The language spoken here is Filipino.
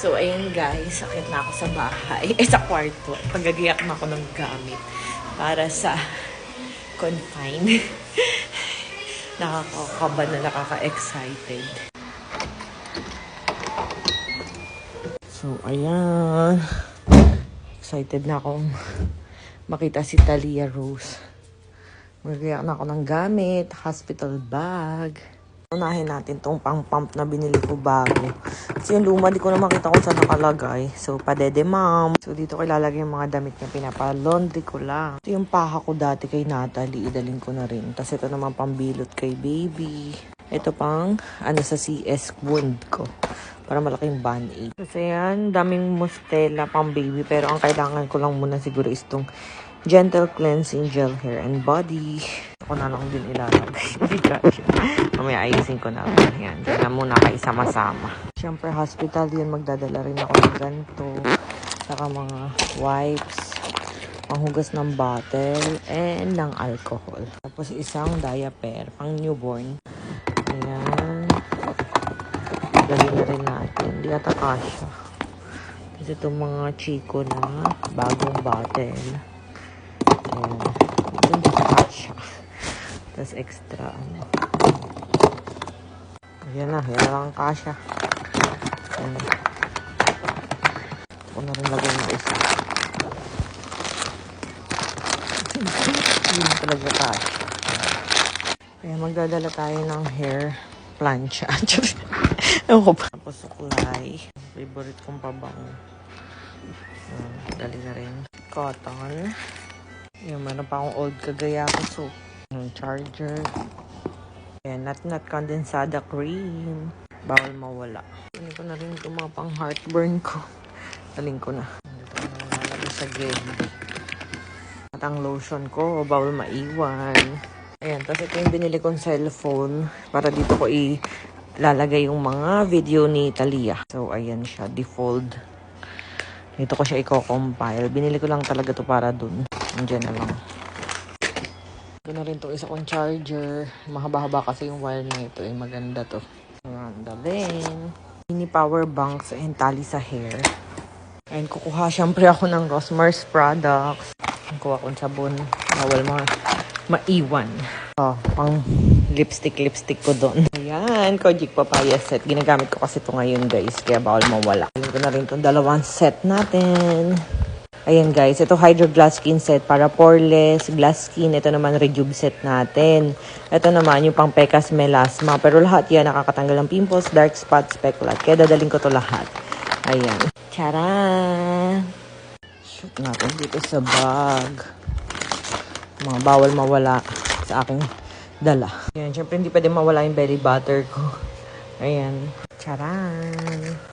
So, ayun guys, sakit na ako sa bahay. Eh, sa kwarto. Pagagayak na ako ng gamit para sa confine. Nakakakaba na nakaka-excited. So, ayan. Excited na akong makita si Talia Rose. Magayak na ako ng gamit, hospital bag. Unahin natin tong pang-pump na binili ko bago. Kasi yung luma, di ko na makita kung saan nakalagay. So, padede ma'am. So, dito ko ilalagay yung mga damit niya. Pinapa-laundry ko lang. Ito yung paha ko dati kay Natalie. Idalin ko na rin. Tapos ito naman pambilot kay baby. Ito pang, ano sa CS wound ko. Para malaking band-aid. Kasi yan, daming mustela pang baby. Pero ang kailangan ko lang muna siguro is tong Gentle Cleansing Gel Hair and Body. Ako na lang din ilalagay. Hindi. Mamaya ayusin ko na lang. Yan. Diyan na muna kayo sama-sama. Siyempre, hospital yun. Magdadala rin ako ng ganito. Saka mga wipes. Panghugas ng bottle. And ng alcohol. Tapos isang diaper. Pang newborn. Ayan. Dali na rin natin. Hindi ata kasha. Kasi itong mga chiko na bagong bottle. Ayan. Ito hindi kasha. Tapos extra ano. Ayan na. Yan na lang ang kasha. Ayan. Ito ko na rin lagay ng isa. Hindi talaga kasha. Kaya magdadala tayo ng hair plancha. Ewan ko pa. Tapos suklay. Favorite kong pabango. Ayan, dali na rin. Cotton. Yung meron pa akong old kagaya ko soap. Yung charger. Ayan, nut nut condensada cream. Bawal mawala. Ano ko na rin itong mga pang heartburn ko. Taling ko na. Dito ko na lalagay sa gravy. At ang lotion ko, bawal maiwan. Ayan, tapos ito yung binili kong cellphone para dito ko ilalagay yung mga video ni Talia. So, ayan siya, default. Dito ko siya i-compile. Binili ko lang talaga to para dun. Andiyan na lang. Ito na rin to isa kong charger. Mahaba-haba kasi yung wire na ito. Eh, maganda to. Ayan, dalhin. Mini power banks and tali sa hair. Ayan, kukuha syempre ako ng Rosmars products. Kuha kong sabon. Bawal mga maiwan. Oh, pang lipstick, lipstick ko doon. Ayan, Kojic Papaya set. Ginagamit ko kasi ito ngayon, guys. Kaya bawal mawala. Ayan ko na rin itong dalawang set natin. Ayan, guys. Ito Hydro Glass Skin set para poreless, glass skin. Ito naman Rejuve set natin. Ito naman yung pang Pecas Melasma. Pero lahat yan nakakatanggal ng pimples, dark spots, speculat. Kaya dadaling ko to lahat. Ayan. Charan! Shoot natin dito sa bag mga bawal mawala sa aking dala. Ayan, syempre hindi pwede mawala yung belly butter ko. Ayan. Charan!